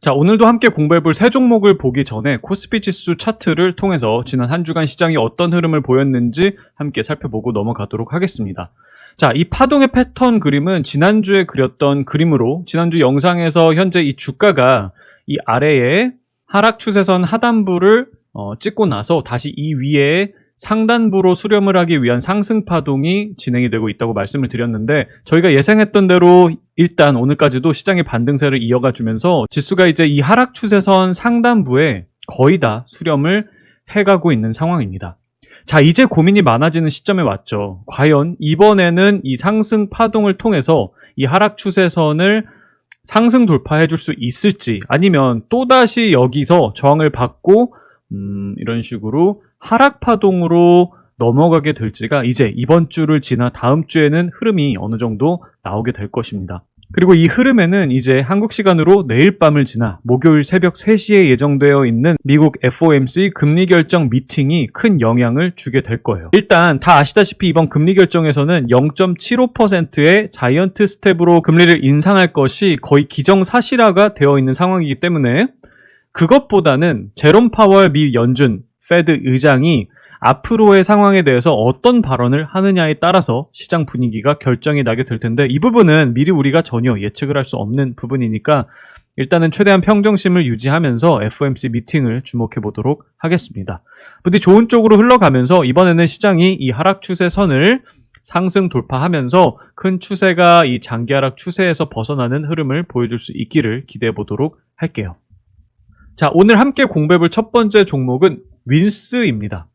자, 오늘도 함께 공부해 볼 세 종목을 보기 전에 코스피 지수 차트를 통해서 지난 한 주간 시장이 어떤 흐름을 보였는지 함께 살펴보고 넘어가도록 하겠습니다. 자, 이 파동의 패턴 그림은 지난주에 그렸던 그림으로 지난주 영상에서 현재 이 주가가 이 아래에 하락 추세선 하단부를 어, 찍고 나서 다시 이 위에 상단부로 수렴을 하기 위한 상승 파동이 진행이 되고 있다고 말씀을 드렸는데 저희가 예상했던 대로 일단 오늘까지도 시장의 반등세를 이어가 주면서 지수가 이제 이 하락 추세선 상단부에 거의 다 수렴을 해가고 있는 상황입니다. 자, 이제 고민이 많아지는 시점에 왔죠. 과연 이번에는 이 상승 파동을 통해서 이 하락 추세선을 상승 돌파해 줄 수 있을지 아니면 또다시 여기서 저항을 받고 음, 이런 식으로 하락 파동으로 넘어가게 될지가 이제 이번 주를 지나 다음 주에는 흐름이 어느 정도 나오게 될 것입니다. 그리고 이 흐름에는 이제 한국 시간으로 내일 밤을 지나 목요일 새벽 3시에 예정되어 있는 미국 FOMC 금리 결정 미팅이 큰 영향을 주게 될 거예요. 일단 다 아시다시피 이번 금리 결정에서는 0.75%의 자이언트 스텝으로 금리를 인상할 것이 거의 기정사실화가 되어 있는 상황이기 때문에 그것보다는 제롬 파월 미 연준 페드 의장이 앞으로의 상황에 대해서 어떤 발언을 하느냐에 따라서 시장 분위기가 결정이 나게 될 텐데 이 부분은 미리 우리가 전혀 예측을 할 수 없는 부분이니까 일단은 최대한 평정심을 유지하면서 FOMC 미팅을 주목해 보도록 하겠습니다. 부디 좋은 쪽으로 흘러가면서 이번에는 시장이 이 하락 추세 선을 상승 돌파하면서 큰 추세가 이 장기 하락 추세에서 벗어나는 흐름을 보여줄 수 있기를 기대해 보도록 할게요. 자, 오늘 함께 공부해볼 첫 번째 종목은 윈스입니다.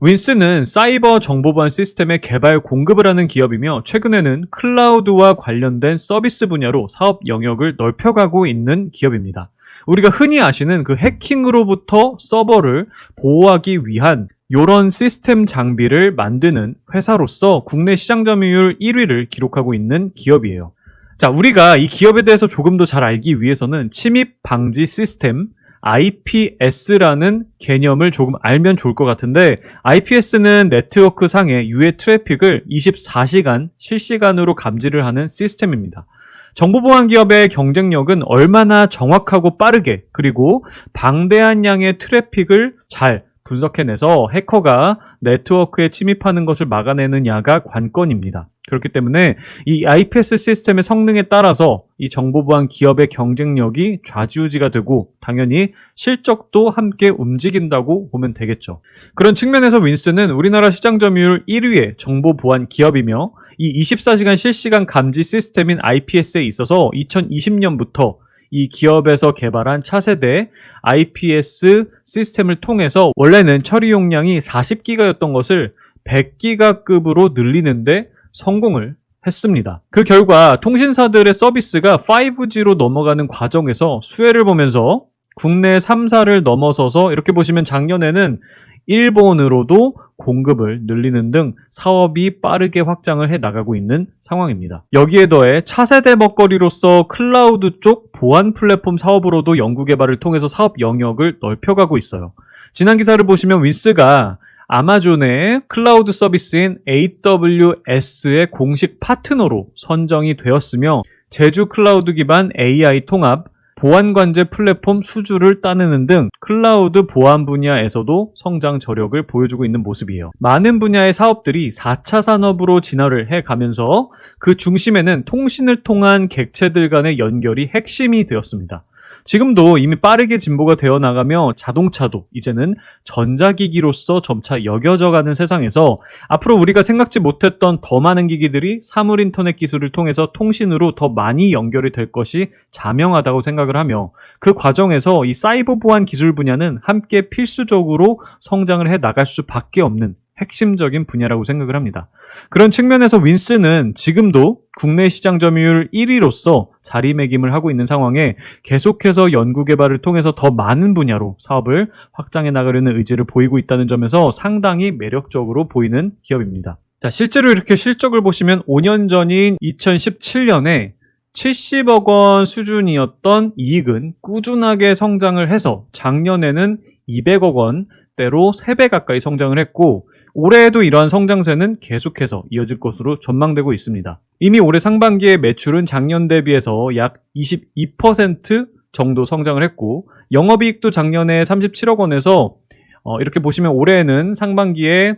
윈스는 사이버 정보보안 시스템의 개발 공급을 하는 기업이며 최근에는 클라우드와 관련된 서비스 분야로 사업 영역을 넓혀가고 있는 기업입니다. 우리가 흔히 아시는 그 해킹으로부터 서버를 보호하기 위한 이런 시스템 장비를 만드는 회사로서 국내 시장 점유율 1위를 기록하고 있는 기업이에요. 자, 우리가 이 기업에 대해서 조금 더 잘 알기 위해서는 침입 방지 시스템, IPS라는 개념을 조금 알면 좋을 것 같은데 IPS는 네트워크 상의 유해 트래픽을 24시간 실시간으로 감지를 하는 시스템입니다. 정보보안 기업의 경쟁력은 얼마나 정확하고 빠르게 그리고 방대한 양의 트래픽을 잘 분석해내서 해커가 네트워크에 침입하는 것을 막아내느냐가 관건입니다. 그렇기 때문에 이 IPS 시스템의 성능에 따라서 이 정보보안 기업의 경쟁력이 좌지우지가 되고 당연히 실적도 함께 움직인다고 보면 되겠죠. 그런 측면에서 윈스는 우리나라 시장 점유율 1위의 정보보안 기업이며 이 24시간 실시간 감지 시스템인 IPS에 있어서 2020년부터 이 기업에서 개발한 차세대 IPS 시스템을 통해서 원래는 처리 용량이 40기가였던 것을 100기가급으로 늘리는데 성공을 했습니다. 그 결과 통신사들의 서비스가 5G로 넘어가는 과정에서 수혜를 보면서 국내 3사를 넘어서서 이렇게 보시면 작년에는 일본으로도 공급을 늘리는 등 사업이 빠르게 확장을 해 나가고 있는 상황입니다. 여기에 더해 차세대 먹거리로서 클라우드 쪽 보안 플랫폼 사업으로도 연구 개발을 통해서 사업 영역을 넓혀가고 있어요. 지난 기사를 보시면 윈스가 아마존의 클라우드 서비스인 AWS의 공식 파트너로 선정이 되었으며 제주 클라우드 기반 AI 통합, 보안관제 플랫폼 수주를 따내는 등 클라우드 보안 분야에서도 성장 저력을 보여주고 있는 모습이에요. 많은 분야의 사업들이 4차 산업으로 진화를 해 가면서 그 중심에는 통신을 통한 객체들 간의 연결이 핵심이 되었습니다. 지금도 이미 빠르게 진보가 되어 나가며 자동차도 이제는 전자기기로서 점차 여겨져 가는 세상에서 앞으로 우리가 생각지 못했던 더 많은 기기들이 사물 인터넷 기술을 통해서 통신으로 더 많이 연결이 될 것이 자명하다고 생각을 하며 그 과정에서 이 사이버 보안 기술 분야는 함께 필수적으로 성장을 해 나갈 수밖에 없는 핵심적인 분야라고 생각을 합니다. 그런 측면에서 윈스는 지금도 국내 시장 점유율 1위로서 자리매김을 하고 있는 상황에 계속해서 연구개발을 통해서 더 많은 분야로 사업을 확장해 나가려는 의지를 보이고 있다는 점에서 상당히 매력적으로 보이는 기업입니다. 자, 실제로 이렇게 실적을 보시면 5년 전인 2017년에 70억 원 수준이었던 이익은 꾸준하게 성장을 해서 작년에는 200억 원 대로 3배 가까이 성장을 했고 올해에도 이러한 성장세는 계속해서 이어질 것으로 전망되고 있습니다. 이미 올해 상반기의 매출은 작년 대비해서 약 22% 정도 성장을 했고 영업이익도 작년에 37억 원에서 어, 이렇게 보시면 올해는 상반기에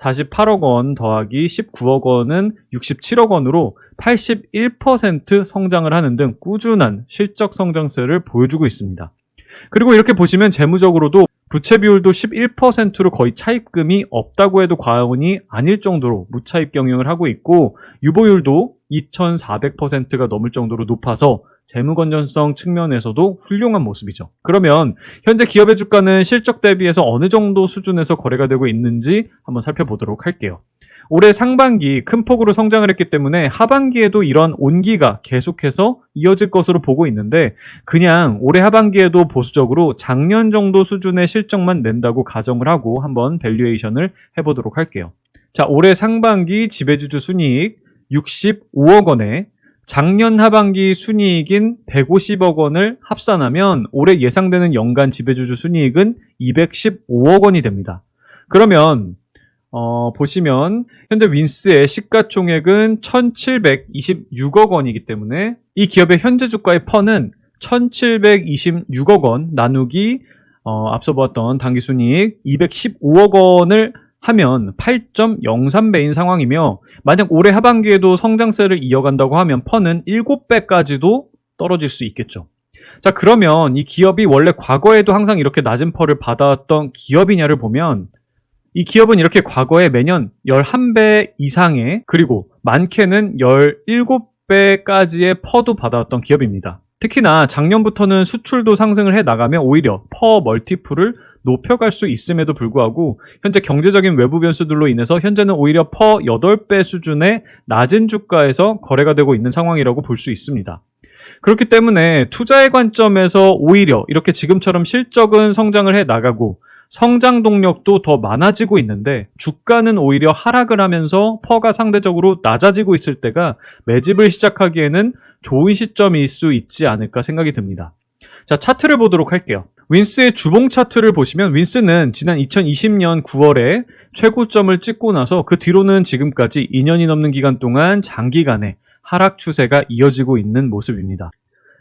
48억 원 더하기 19억 원은 67억 원으로 81% 성장을 하는 등 꾸준한 실적 성장세를 보여주고 있습니다. 그리고 이렇게 보시면 재무적으로도 부채 비율도 11%로 거의 차입금이 없다고 해도 과언이 아닐 정도로 무차입 경영을 하고 있고 유보율도 2,400%가 넘을 정도로 높아서 재무 건전성 측면에서도 훌륭한 모습이죠. 그러면 현재 기업의 주가는 실적 대비해서 어느 정도 수준에서 거래가 되고 있는지 한번 살펴보도록 할게요. 올해 상반기 큰 폭으로 성장을 했기 때문에 하반기에도 이런 온기가 계속해서 이어질 것으로 보고 있는데 그냥 올해 하반기에도 보수적으로 작년 정도 수준의 실적만 낸다고 가정을 하고 한번 밸류에이션을 해보도록 할게요. 자, 올해 상반기 지배주주 순이익 65억 원에 작년 하반기 순이익인 150억 원을 합산하면 올해 예상되는 연간 지배주주 순이익은 215억 원이 됩니다. 그러면 어, 보시면 현재 윈스의 시가총액은 1,726억 원이기 때문에 이 기업의 현재 주가의 펀은 1,726억 원 나누기 어, 앞서 보았던 당기순이익 215억 원을 하면 8.03배인 상황이며 만약 올해 하반기에도 성장세를 이어간다고 하면 펀은 7배까지도 떨어질 수 있겠죠. 자, 그러면 이 기업이 원래 과거에도 항상 이렇게 낮은 펄을 받아왔던 기업이냐를 보면 이 기업은 이렇게 과거에 매년 11배 이상의 그리고 많게는 17배까지의 퍼도 받아왔던 기업입니다. 특히나 작년부터는 수출도 상승을 해 나가면 오히려 퍼 멀티플을 높여갈 수 있음에도 불구하고 현재 경제적인 외부 변수들로 인해서 현재는 오히려 퍼 8배 수준의 낮은 주가에서 거래가 되고 있는 상황이라고 볼 수 있습니다. 그렇기 때문에 투자의 관점에서 오히려 이렇게 지금처럼 실적은 성장을 해 나가고 성장 동력도 더 많아지고 있는데 주가는 오히려 하락을 하면서 퍼가 상대적으로 낮아지고 있을 때가 매집을 시작하기에는 좋은 시점일 수 있지 않을까 생각이 듭니다. 자, 차트를 보도록 할게요. 윈스의 주봉 차트를 보시면 윈스는 지난 2020년 9월에 최고점을 찍고 나서 그 뒤로는 지금까지 2년이 넘는 기간 동안 장기간의 하락 추세가 이어지고 있는 모습입니다.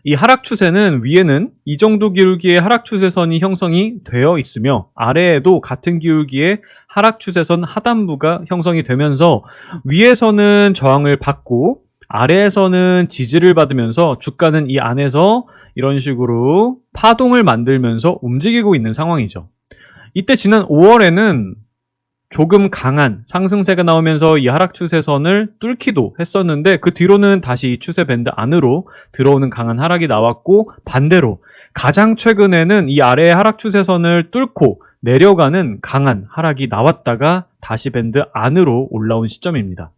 이 하락 추세는 위에는 이 정도 기울기의 하락 추세선이 형성이 되어 있으며 아래에도 같은 기울기의 하락 추세선 하단부가 형성이 되면서 위에서는 저항을 받고 아래에서는 지지를 받으면서 주가는 이 안에서 이런 식으로 파동을 만들면서 움직이고 있는 상황이죠. 이때 지난 5월에는 조금 강한 상승세가 나오면서 이 하락 추세선을 뚫기도 했었는데 그 뒤로는 다시 이 추세 밴드 안으로 들어오는 강한 하락이 나왔고 반대로 가장 최근에는 이 아래의 하락 추세선을 뚫고 내려가는 강한 하락이 나왔다가 다시 밴드 안으로 올라온 시점입니다.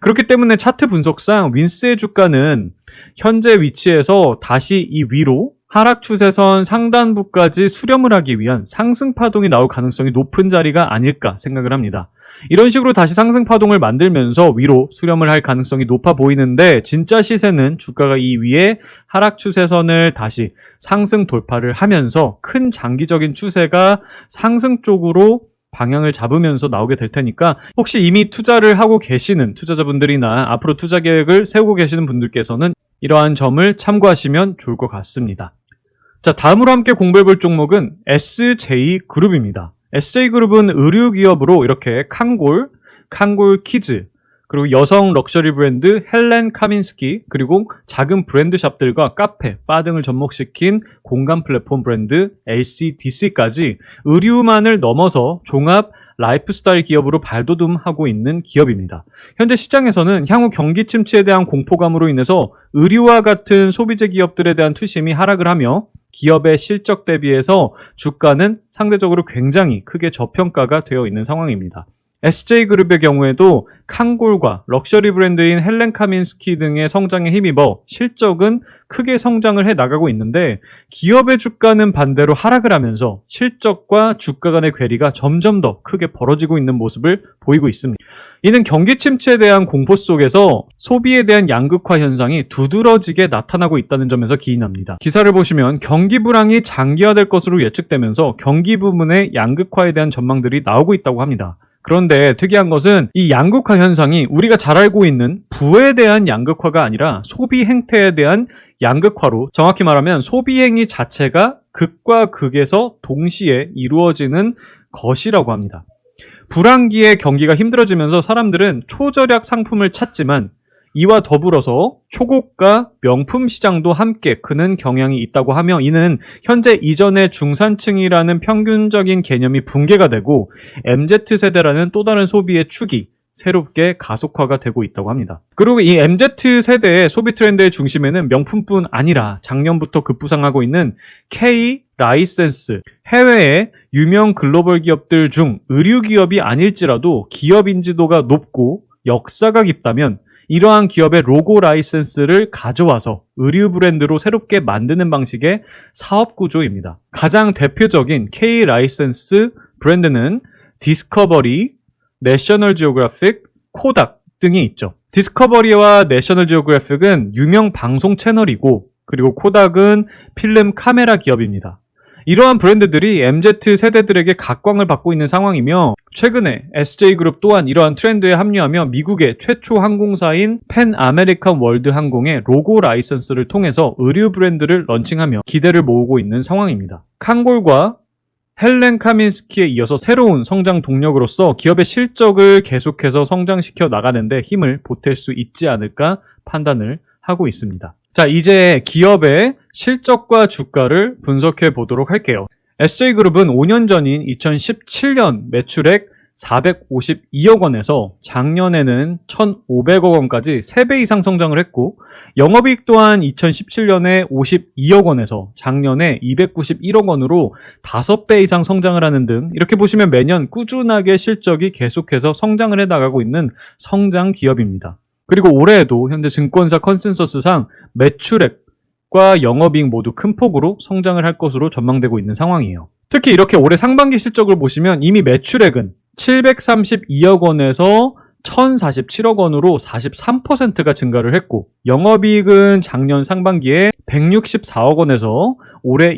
그렇기 때문에 차트 분석상 윈스의 주가는 현재 위치에서 다시 이 위로 하락 추세선 상단부까지 수렴을 하기 위한 상승 파동이 나올 가능성이 높은 자리가 아닐까 생각을 합니다. 이런 식으로 다시 상승 파동을 만들면서 위로 수렴을 할 가능성이 높아 보이는데 진짜 시세는 주가가 이 위에 하락 추세선을 다시 상승 돌파를 하면서 큰 장기적인 추세가 상승 쪽으로 방향을 잡으면서 나오게 될 테니까 혹시 이미 투자를 하고 계시는 투자자분들이나 앞으로 투자 계획을 세우고 계시는 분들께서는 이러한 점을 참고하시면 좋을 것 같습니다. 자, 다음으로 함께 공부해 볼 종목은 SJ그룹입니다. SJ그룹은 의류 기업으로 이렇게 칸골, 칸골 키즈, 그리고 여성 럭셔리 브랜드 헬렌 카민스키, 그리고 작은 브랜드 샵들과 카페, 바 등을 접목시킨 공간 플랫폼 브랜드 LCDC까지 의류만을 넘어서 종합 라이프스타일 기업으로 발돋움하고 있는 기업입니다. 현재 시장에서는 향후 경기 침체에 대한 공포감으로 인해서 의류와 같은 소비재 기업들에 대한 투심이 하락을 하며 기업의 실적 대비해서 주가는 상대적으로 굉장히 크게 저평가가 되어 있는 상황입니다. SJ그룹의 경우에도 칸골과 럭셔리 브랜드인 헬렌 카민스키 등의 성장에 힘입어 실적은 크게 성장을 해 나가고 있는데 기업의 주가는 반대로 하락을 하면서 실적과 주가 간의 괴리가 점점 더 크게 벌어지고 있는 모습을 보이고 있습니다. 이는 경기 침체에 대한 공포 속에서 소비에 대한 양극화 현상이 두드러지게 나타나고 있다는 점에서 기인합니다. 기사를 보시면 경기 불황이 장기화될 것으로 예측되면서 경기 부문의 양극화에 대한 전망들이 나오고 있다고 합니다. 그런데 특이한 것은 이 양극화 현상이 우리가 잘 알고 있는 부에 대한 양극화가 아니라 소비 행태에 대한 양극화로 정확히 말하면 소비 행위 자체가 극과 극에서 동시에 이루어지는 것이라고 합니다. 불황기에 경기가 힘들어지면서 사람들은 초절약 상품을 찾지만 이와 더불어서 초고가 명품 시장도 함께 크는 경향이 있다고 하며 이는 현재 이전의 중산층이라는 평균적인 개념이 붕괴가 되고 MZ세대라는 또 다른 소비의 축이 새롭게 가속화가 되고 있다고 합니다. 그리고 이 MZ세대의 소비 트렌드의 중심에는 명품뿐 아니라 작년부터 급부상하고 있는 K 라이센스, 해외의 유명 글로벌 기업들 중 의류 기업이 아닐지라도 기업 인지도가 높고 역사가 깊다면 이러한 기업의 로고 라이센스를 가져와서 의류 브랜드로 새롭게 만드는 방식의 사업 구조입니다. 가장 대표적인 K 라이센스 브랜드는 디스커버리, 내셔널 지오그래픽, 코닥 등이 있죠. 디스커버리와 내셔널 지오그래픽은 유명 방송 채널이고 그리고 코닥은 필름 카메라 기업입니다. 이러한 브랜드들이 MZ 세대들에게 각광을 받고 있는 상황이며 최근에 SJ그룹 또한 이러한 트렌드에 합류하며 미국의 최초 항공사인 펜 아메리칸 월드 항공의 로고 라이선스를 통해서 의류 브랜드를 런칭하며 기대를 모으고 있는 상황입니다. 칸골과 헬렌 카민스키에 이어서 새로운 성장 동력으로서 기업의 실적을 계속해서 성장시켜 나가는데 힘을 보탤 수 있지 않을까 판단을 하고 있습니다. 자, 이제 기업의 실적과 주가를 분석해 보도록 할게요. SJ그룹은 5년 전인 2017년 매출액 452억 원에서 작년에는 1,500억 원까지 3배 이상 성장을 했고 영업이익 또한 2017년에 52억 원에서 작년에 291억 원으로 5배 이상 성장을 하는 등 이렇게 보시면 매년 꾸준하게 실적이 계속해서 성장을 해 나가고 있는 성장 기업입니다. 그리고 올해에도 현재 증권사 컨센서스상 매출액과 영업이익 모두 큰 폭으로 성장을 할 것으로 전망되고 있는 상황이에요. 특히 이렇게 올해 상반기 실적을 보시면 이미 매출액은 732억 원에서 1047억 원으로 43%가 증가를 했고 영업이익은 작년 상반기에 164억 원에서 올해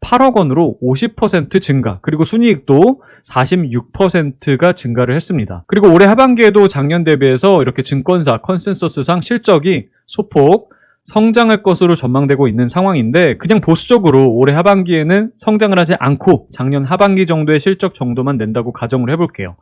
248억 원으로 50% 증가 그리고 순이익도 46%가 증가를 했습니다. 그리고 올해 하반기에도 작년 대비해서 이렇게 증권사 컨센서스상 실적이 소폭 성장할 것으로 전망되고 있는 상황인데 그냥 보수적으로 올해 하반기에는 성장을 하지 않고 작년 하반기 정도의 실적 정도만 낸다고 가정을 해볼게요.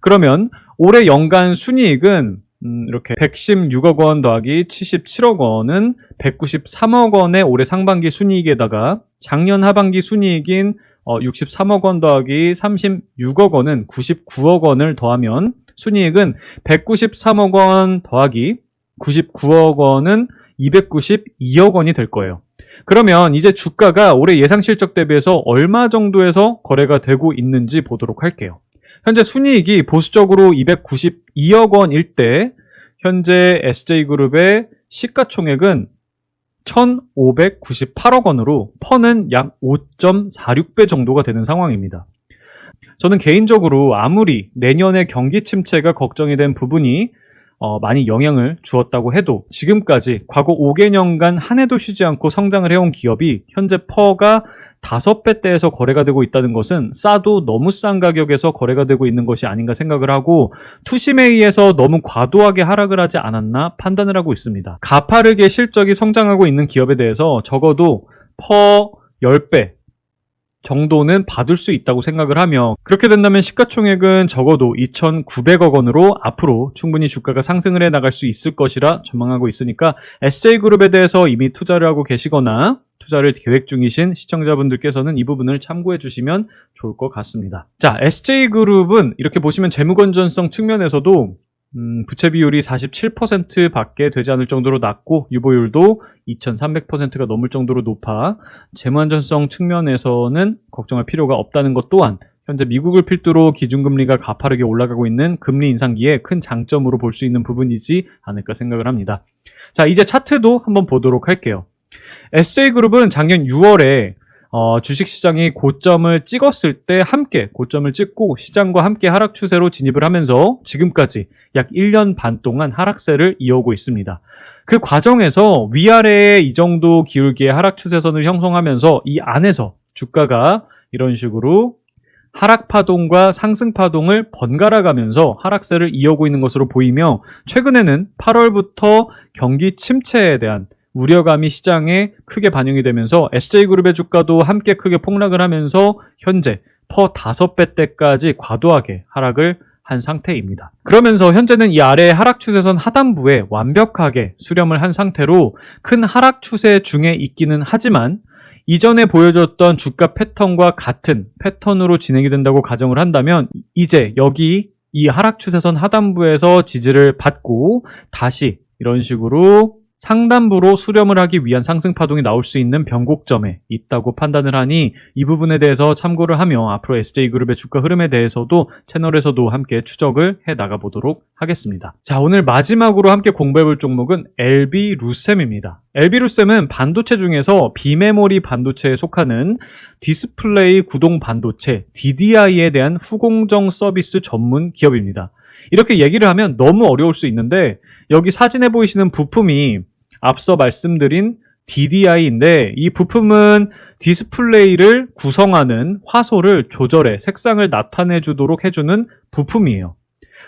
그러면 올해 연간 순이익은 음, 이렇게 116억 원 더하기 77억 원은 193억 원의 올해 상반기 순이익에다가 작년 하반기 순이익인 어, 63억 원 더하기 36억 원은 99억 원을 더하면 순이익은 193억 원 더하기 99억 원은 292억 원이 될 거예요. 그러면 이제 주가가 올해 예상 실적 대비해서 얼마 정도에서 거래가 되고 있는지 보도록 할게요. 현재 순이익이 보수적으로 292억 원일 때 현재 SJ그룹의 시가총액은 1,598억 원으로 퍼는 약 5.46배 정도가 되는 상황입니다. 저는 개인적으로 아무리 내년에 경기 침체가 걱정이 된 부분이 어, 많이 영향을 주었다고 해도 지금까지 과거 5개년간 한 해도 쉬지 않고 성장을 해온 기업이 현재 퍼가 5배대에서 거래가 되고 있다는 것은 싸도 너무 싼 가격에서 거래가 되고 있는 것이 아닌가 생각을 하고 투심에 의해서 너무 과도하게 하락을 하지 않았나 판단을 하고 있습니다. 가파르게 실적이 성장하고 있는 기업에 대해서 적어도 퍼 10배, 정도는 받을 수 있다고 생각을 하며 그렇게 된다면 시가총액은 적어도 2,900억 원으로 앞으로 충분히 주가가 상승을 해 나갈 수 있을 것이라 전망하고 있으니까 SJ그룹에 대해서 이미 투자를 하고 계시거나 투자를 계획 중이신 시청자분들께서는 이 부분을 참고해 주시면 좋을 것 같습니다. 자, SJ그룹은 이렇게 보시면 재무건전성 측면에서도 음, 부채 비율이 47% 밖에 되지 않을 정도로 낮고 유보율도 2,300%가 넘을 정도로 높아 재무 안전성 측면에서는 걱정할 필요가 없다는 것 또한 현재 미국을 필두로 기준금리가 가파르게 올라가고 있는 금리 인상기에 큰 장점으로 볼 수 있는 부분이지 않을까 생각을 합니다. 자, 이제 차트도 한번 보도록 할게요. SJ그룹은 작년 6월에 어, 주식시장이 고점을 찍었을 때 함께 고점을 찍고 시장과 함께 하락 추세로 진입을 하면서 지금까지 약 1년 반 동안 하락세를 이어오고 있습니다. 그 과정에서 위아래에 이 정도 기울기의 하락 추세선을 형성하면서 이 안에서 주가가 이런 식으로 하락 파동과 상승 파동을 번갈아 가면서 하락세를 이어오고 있는 것으로 보이며 최근에는 8월부터 경기 침체에 대한 우려감이 시장에 크게 반영이 되면서 SJ그룹의 주가도 함께 크게 폭락을 하면서 현재 퍼 5배대까지 과도하게 하락을 한 상태입니다. 그러면서 현재는 이 아래의 하락 추세선 하단부에 완벽하게 수렴을 한 상태로 큰 하락 추세 중에 있기는 하지만 이전에 보여줬던 주가 패턴과 같은 패턴으로 진행이 된다고 가정을 한다면 이제 여기 이 하락 추세선 하단부에서 지지를 받고 다시 이런 식으로 상단부로 수렴을 하기 위한 상승 파동이 나올 수 있는 변곡점에 있다고 판단을 하니 이 부분에 대해서 참고를 하며 앞으로 SJ그룹의 주가 흐름에 대해서도 채널에서도 함께 추적을 해 나가 보도록 하겠습니다. 자, 오늘 마지막으로 함께 공부해 볼 종목은 LB 루셈입니다. LB 루셈은 반도체 중에서 비메모리 반도체에 속하는 디스플레이 구동 반도체 DDI에 대한 후공정 서비스 전문 기업입니다. 이렇게 얘기를 하면 너무 어려울 수 있는데 여기 사진에 보이시는 부품이 앞서 말씀드린 DDI인데 이 부품은 디스플레이를 구성하는 화소를 조절해 색상을 나타내 주도록 해주는 부품이에요.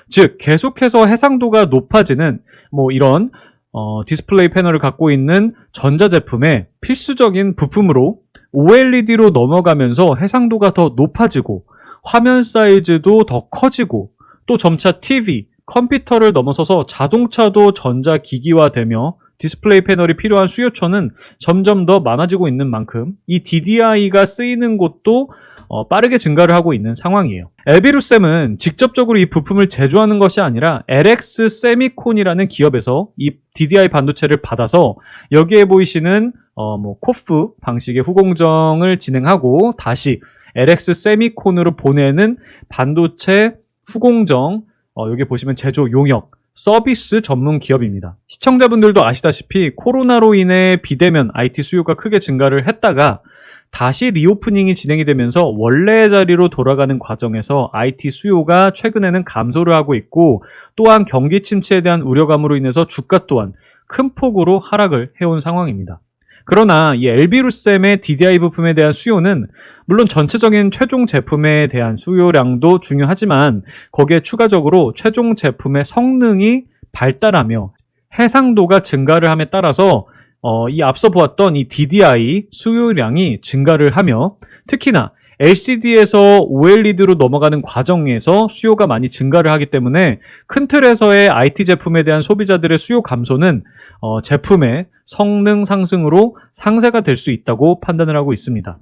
즉 계속해서 해상도가 높아지는 뭐 이런 어, 디스플레이 패널을 갖고 있는 전자제품의 필수적인 부품으로 OLED로 넘어가면서 해상도가 더 높아지고 화면 사이즈도 더 커지고 또 점차 TV, 컴퓨터를 넘어서서 자동차도 전자기기화되며 디스플레이 패널이 필요한 수요처는 점점 더 많아지고 있는 만큼 이 DDI가 쓰이는 곳도 어, 빠르게 증가를 하고 있는 상황이에요. 엘비루셈은 직접적으로 이 부품을 제조하는 것이 아니라 LX 세미콘이라는 기업에서 이 DDI 반도체를 받아서 여기에 보이시는 어, 뭐 코프 방식의 후공정을 진행하고 다시 LX 세미콘으로 보내는 반도체 후공정 어, 여기 보시면 제조 용역 서비스 전문 기업입니다. 시청자분들도 아시다시피 코로나로 인해 비대면 IT 수요가 크게 증가를 했다가 다시 리오프닝이 진행이 되면서 원래의 자리로 돌아가는 과정에서 IT 수요가 최근에는 감소를 하고 있고 또한 경기 침체에 대한 우려감으로 인해서 주가 또한 큰 폭으로 하락을 해온 상황입니다. 그러나 이 엘비루셈의 DDI 부품에 대한 수요는 물론 전체적인 최종 제품에 대한 수요량도 중요하지만 거기에 추가적으로 최종 제품의 성능이 발달하며 해상도가 증가를 함에 따라서 어, 이 앞서 보았던 이 DDI 수요량이 증가를 하며 특히나 LCD에서 OLED로 넘어가는 과정에서 수요가 많이 증가를 하기 때문에 큰 틀에서의 IT 제품에 대한 소비자들의 수요 감소는 어, 제품의 성능 상승으로 상쇄가 될 수 있다고 판단을 하고 있습니다.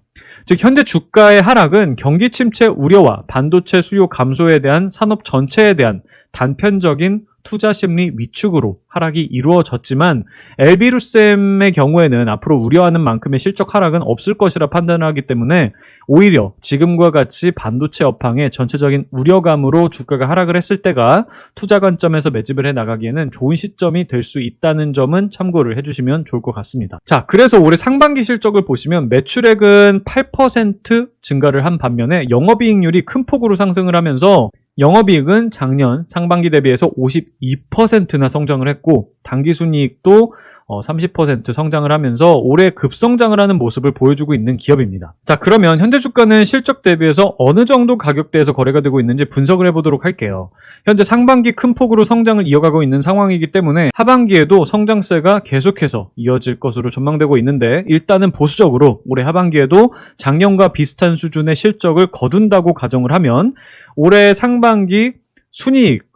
즉 현재 주가의 하락은 경기 침체 우려와 반도체 수요 감소에 대한 산업 전체에 대한 단편적인 투자 심리 위축으로 하락이 이루어졌지만 엘비루셈의 경우에는 앞으로 우려하는 만큼의 실적 하락은 없을 것이라 판단을 하기 때문에 오히려 지금과 같이 반도체 업황의 전체적인 우려감으로 주가가 하락을 했을 때가 투자 관점에서 매집을 해 나가기에는 좋은 시점이 될 수 있다는 점은 참고를 해주시면 좋을 것 같습니다. 자, 그래서 올해 상반기 실적을 보시면 매출액은 8% 증가를 한 반면에 영업이익률이 큰 폭으로 상승을 하면서 영업이익은 작년 상반기 대비해서 52%나 성장을 했고 당기순이익도 30% 성장을 하면서 올해 급성장을 하는 모습을 보여주고 있는 기업입니다. 자, 그러면 현재 주가는 실적 대비해서 어느 정도 가격대에서 거래가 되고 있는지 분석을 해보도록 할게요. 현재 상반기 큰 폭으로 성장을 이어가고 있는 상황이기 때문에 하반기에도 성장세가 계속해서 이어질 것으로 전망되고 있는데 일단은 보수적으로 올해 하반기에도 작년과 비슷한 수준의 실적을 거둔다고 가정을 하면 올해 상반기 순이익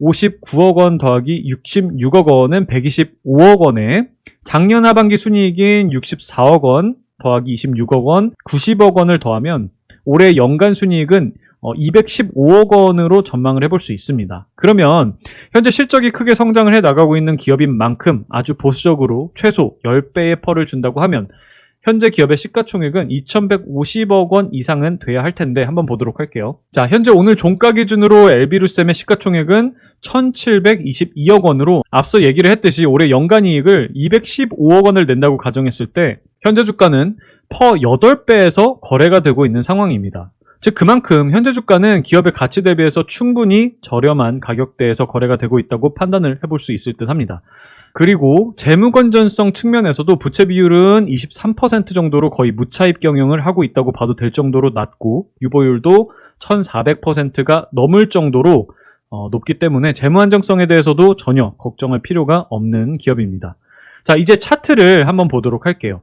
59억 원 더하기 66억 원은 125억 원에 작년 하반기 순이익인 64억 원 더하기 26억 원 90억 원을 더하면 올해 연간 순이익은 215억 원으로 전망을 해볼 수 있습니다. 그러면 현재 실적이 크게 성장을 해 나가고 있는 기업인 만큼 아주 보수적으로 최소 10배의 펄을 준다고 하면 현재 기업의 시가총액은 2,150억 원 이상은 돼야 할 텐데 한번 보도록 할게요. 자, 현재 오늘 종가 기준으로 엘비루셈의 시가총액은 1,722억 원으로 앞서 얘기를 했듯이 올해 연간 이익을 215억 원을 낸다고 가정했을 때 현재 주가는 퍼 8배에서 거래가 되고 있는 상황입니다. 즉 그만큼 현재 주가는 기업의 가치 대비해서 충분히 저렴한 가격대에서 거래가 되고 있다고 판단을 해볼 수 있을 듯 합니다. 그리고 재무 건전성 측면에서도 부채 비율은 23% 정도로 거의 무차입 경영을 하고 있다고 봐도 될 정도로 낮고 유보율도 1400%가 넘을 정도로 어, 높기 때문에 재무 안정성에 대해서도 전혀 걱정할 필요가 없는 기업입니다. 자, 이제 차트를 한번 보도록 할게요.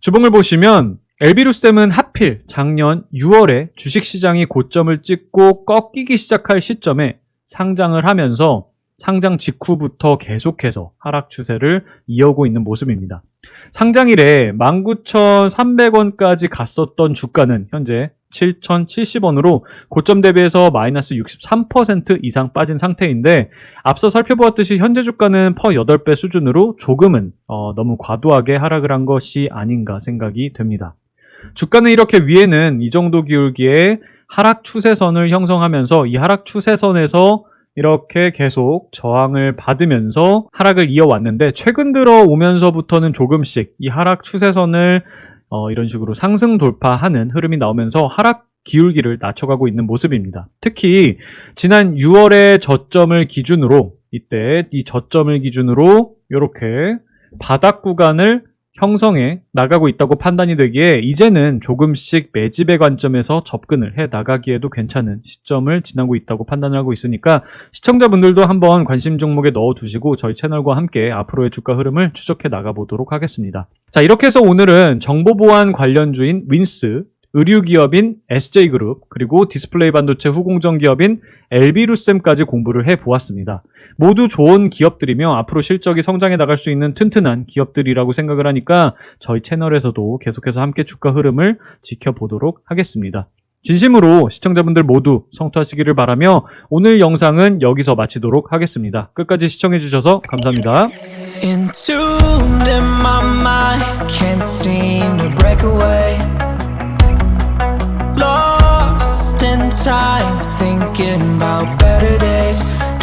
주봉을 보시면 엘비루셈은 하필 작년 6월에 주식시장이 고점을 찍고 꺾이기 시작할 시점에 상장을 하면서 상장 직후부터 계속해서 하락 추세를 이어오고 있는 모습입니다. 상장 이래 19,300원까지 갔었던 주가는 현재 7,070원으로 고점 대비해서 마이너스 63% 이상 빠진 상태인데 앞서 살펴보았듯이 현재 주가는 퍼 8배 수준으로 조금은 어, 너무 과도하게 하락을 한 것이 아닌가 생각이 됩니다. 주가는 이렇게 위에는 이 정도 기울기에 하락 추세선을 형성하면서 이 하락 추세선에서 이렇게 계속 저항을 받으면서 하락을 이어왔는데 최근 들어 오면서부터는 조금씩 이 하락 추세선을 어, 이런 식으로 상승 돌파하는 흐름이 나오면서 하락 기울기를 낮춰가고 있는 모습입니다. 특히 지난 6월의 저점을 기준으로 이때 이 저점을 기준으로 이렇게 바닥 구간을 형성해 나가고 있다고 판단이 되기에 이제는 조금씩 매집의 관점에서 접근을 해 나가기에도 괜찮은 시점을 지나고 있다고 판단하고 있으니까 시청자분들도 한번 관심 종목에 넣어두시고 저희 채널과 함께 앞으로의 주가 흐름을 추적해 나가보도록 하겠습니다. 자 이렇게 해서 오늘은 정보보안 관련주인 윈스 의류 기업인 SJ그룹, 그리고 디스플레이 반도체 후공정 기업인 LB루셈까지 공부를 해보았습니다. 모두 좋은 기업들이며 앞으로 실적이 성장해 나갈 수 있는 튼튼한 기업들이라고 생각을 하니까 저희 채널에서도 계속해서 함께 주가 흐름을 지켜보도록 하겠습니다. 진심으로 시청자분들 모두 성투하시기를 바라며 오늘 영상은 여기서 마치도록 하겠습니다. 끝까지 시청해주셔서 감사합니다. Entombed in my mind, can't seem to break away. time thinking about better days.